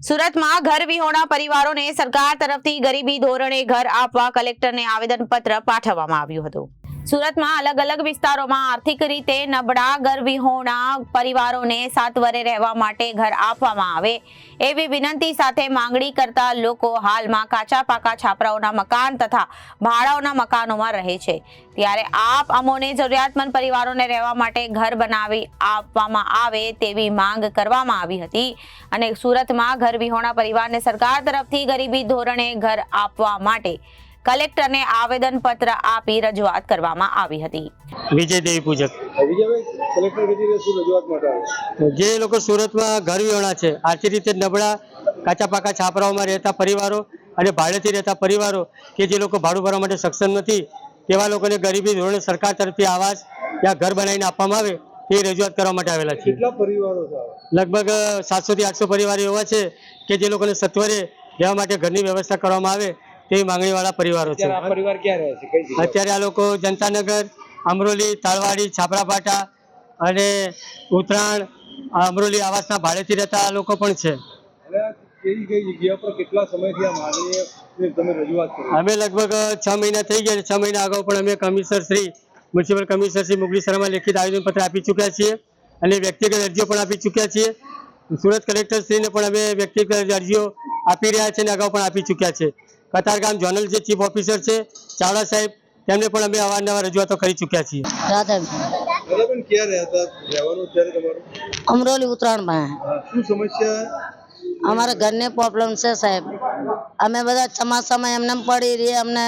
સુરતમાં ઘર વિહોણા પરિવારોને સરકાર તરફથી ગરીબી ધોરણે ઘર આપવા કલેક્ટરને આવેદનપત્ર પાઠવવામાં આવ્યું હતું. સુરતમાં અલગ અલગ વિસ્તારોમાં આર્થિક રીતે નબળા ઘર વિહોણા પરિવારોને સાત વરે રહેવા માટે ઘર આપવામાં આવે. એવી વિનંતી સાથે માંગણી કરતા લોકો હાલમાં કાચા પાકા છાપરાઓના મકાન તથા ભાડાઓના મકાનોમાં રહે છે. ત્યારે આપ અમોને જરૂરિયાતમંદ પરિવારોને રહેવા માટે ઘર બનાવી આપવામાં આવે તેવી માંગ કરવામાં આવી હતી. અને સુરતમાં ઘર વિહોણા પરિવારને સરકાર તરફથી ગરીબી ધોરણે ઘર આપવા માટે કલેક્ટરને આવેદનપત્ર આપી રજૂઆત કરવામાં આવી હતી. વિજય દેવી પૂજક. જે લોકો સુરતમાં ઘર વિહોણા છે આર્થિક રીતે નબળા કાચા પાકા છાપરાઓમાં રહેતા પરિવારો અને ભાડેથી રહેતા પરિવારો કે જે લોકો ભાડું ભરવા માટે સક્ષમ નથી તેવા લોકોને ગરીબી ધોરણે સરકાર તરફથી આવાસ યા ઘર બનાવીને આપવામાં આવે તે રજૂઆત કરવા માટે આવેલા છે કેટલા પરિવારો લગભગ સાતસો થી આઠસો પરિવારો એવા છે કે જે લોકોને સત્વરે રહેવા માટે ઘરની વ્યવસ્થા કરવામાં આવે તેવી માંગણીવાળા પરિવારો છે. પરિવાર ક્યાં રહે છે? અત્યારે આ લોકો જનતાનગર અમરોલી તાળવાડી છાપરાપાટા અને ઉત્તરાયણ અમરોલી આવાસના ભાડેથી રહેતા લોકો પણ છે. અને કઈ કઈ જગ્યા પર કેટલા સમયથી આ માંગણીએ તમે રજૂઆત કરી? અમે લગભગ છ મહિના થઈ ગયા છે. છ મહિના અગાઉ પણ અમે commissioner Shri municipal commissioner Shri Mugli Sharma લેખિત આવેદનપત્ર આપી ચૂક્યા છીએ અને વ્યક્તિગત અરજીઓ પણ આપી ચૂક્યા છીએ. સુરત કલેક્ટર શ્રીને પણ અમે વ્યક્તિગત અરજીઓ આપી રહ્યા છે અને અગાઉ પણ આપી ચૂક્યા છે. કતારગામ જોનલ જે ચીફ ઓફિસર છે ચાવડા સાહેબ તેમને પણ અમે અવારનવાર રજૂઆતો કરી ચૂક્યા છીએ. અમરોલી ઉત્તરાયણમાં. શું સમસ્યા? અમારા ઘરને પ્રોબ્લેમ છે સાહેબ. અમે બધા ચોમાસામાં એમને પડી રહીએ અમને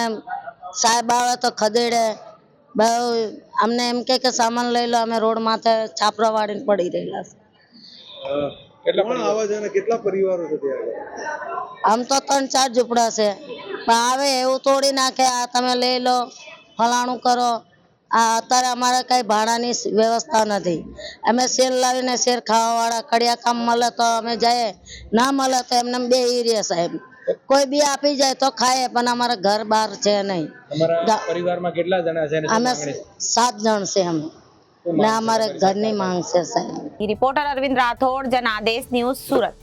સાહેબ આવે તો ખદેડે. બહુ અમને એમ કે કે સામાન લઈ લો અમે રોડ માથે છાપરા વાળીને પડી રહેલા કેટલા પરિવારો છે આમ તો ત્રણ ચાર ઝૂંપડા છે. પણ આવે એવું તોડી નાખે આ તમે લઈ લો ફલાણું કરો. આ અત્યારે અમારે કઈ ભાડાની વ્યવસ્થા નથી. અમે શેર લાવીને શેર ખાવાવાળા કડિયા કામ મળે તો અમે જઈએ ના મળે તો એમને બે રહીએ સાહેબ. કોઈ બી આપી જાય તો ખાઈએ પણ અમારે ઘર બહાર છે નહીં. પરિવારમાં કેટલા જણા છે અમે સાત જણ છે અમે. ને અમારે ઘરની માંગ છે સાહેબ. Reporter Arvind Rathod Janadesh news Surat.